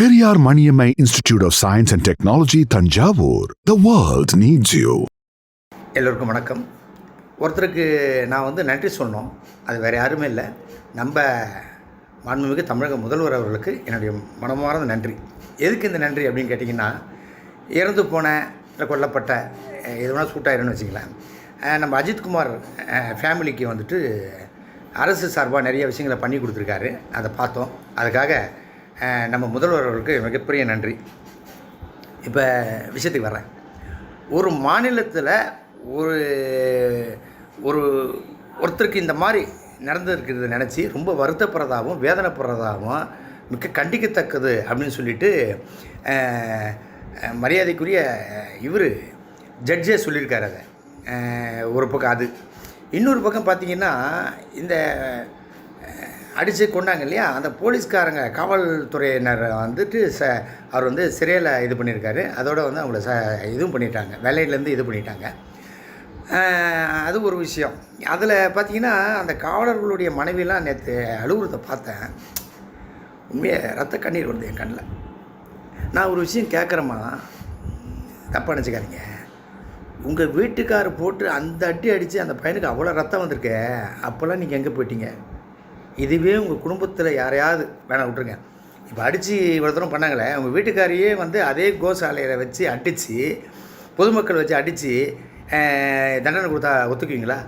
Periyar Maniammai institute of science and technology Thanjavur. The world needs you எல்லோருக்கும் வணக்கம். ஒருத்தருக்கு நான் வந்து நன்றி சொன்னோம் அது வேறு யாருமே இல்லை. நம்ம மாண்புமிகு தமிழக முதல்வர் அவர்களுக்கு என்னுடைய மனமார்ந்த நன்றி. எதுக்கு இந்த நன்றி அப்படின்னு கேட்டிங்கன்னா இறந்து போன இல்லை கொல்லப்பட்ட எது வேணால் சூட்டாயிருன்னு வச்சுக்கலாம் நம்ம அஜித்குமார் ஃபேமிலிக்கு வந்துட்டு அரசு சார்பாக நிறைய விஷயங்களை பண்ணி கொடுத்துருக்காரு. அதை பார்த்தோம். அதுக்காக நம்ம முதல்வர் அவர்களுக்கு மிகப்பெரிய நன்றி. இப்போ விஷயத்துக்கு வரேன் ஒரு மாநிலத்தில் ஒரு ஒரு ஒருத்தருக்கு இந்த மாதிரி நடந்திருக்கிறத நினச்சி ரொம்ப வருத்தப்படுறதாகவும் வேதனைப்படுறதாகவும் மிக்க கண்டிக்கத்தக்கது அப்படின்னு சொல்லிட்டு மரியாதைக்குரிய இவர் ஜட்ஜே சொல்லியிருக்காரு அதை. ஒரு பக்கம் அது. இன்னொரு பக்கம் பார்த்தீங்கன்னா இந்த அடித்து கொண்டாங்க இல்லையா? அந்த போலீஸ்காரங்க காவல்துறையினர் வந்துட்டு ச அவர் வந்து சிறையில் இது பண்ணியிருக்காரு. அதோடு வந்து அவங்கள ச இதுவும் பண்ணிட்டாங்க. வேலையிலேருந்து இது பண்ணிட்டாங்க. அது ஒரு விஷயம். அதில் பார்த்தீங்கன்னா அந்த காவலர்களுடைய மனைவிலாம் நேற்று அலுவலகத்தை பார்த்தேன். உண்மையாக ரத்த கண்ணீர் வருது என் கண்ணில். நான் ஒரு விஷயம் கேட்குறேம்மா தப்பாக நினச்சிக்காதீங்க. உங்கள் வீட்டுக்கார் போட்டு அந்த அடி அடித்து அந்த பையனுக்கு அவ்வளோ ரத்தம் வந்திருக்கே. அப்போல்லாம் நீங்கள் எங்கே போயிட்டீங்க? இதுவே உங்கள் குடும்பத்தில் யாரையாவது வேணாம் விட்ருங்க இப்போ அடித்து இவ்வளோ தூரம் பண்ணாங்களே உங்கள் வீட்டுக்காரையே வந்து அதே கோசாலையில் வச்சு அடித்து பொதுமக்கள் வச்சு அடித்து தண்டனை கொடுத்தா ஒத்துக்குவீங்களா?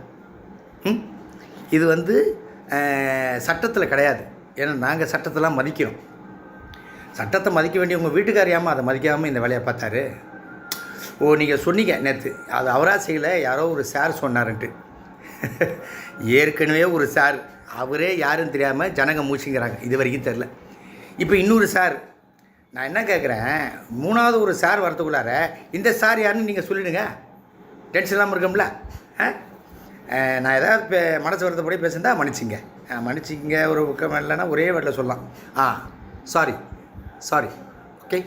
ம்? இது வந்து சட்டத்தில் கிடையாது. ஏன்னா நாங்கள் சட்டத்தெல்லாம் மதிக்கிறோம். சட்டத்தை மதிக்க வேண்டிய உங்கள் வீட்டுக்காரியாமல் அதை மதிக்காமல் இந்த வேலையை பார்த்தாரு? ஓ நீங்கள் சொன்னீங்க நேற்று அது அவரா செய்யலை யாரோ ஒரு சார் சொன்னாருன்ட்டு. ஏற்கனவே ஒரு சார் அவரே யாருன்னு தெரியாமல் ஜனங்க மூச்சுங்கிறாங்க. இது வரைக்கும் தெரில இப்போ இன்னொரு சார் நான் என்ன கேட்குறேன் மூணாவது ஒரு சார் வரத்துக்குள்ளார இந்த சார் யாருன்னு நீங்கள் சொல்லிடுங்க. டென்ஷன் இல்லாமல் இருக்கும்ல. ஆ? நான் ஏதாவது பே மனசு வருத்தப்படி பேசுந்தா மன்னிச்சிங்க. மன்னிச்சிங்க ஒரு பக்கம் இல்லைன்னா ஒரே வேட்டில் சொல்லலாம். ஆ சாரி சாரி ஓகே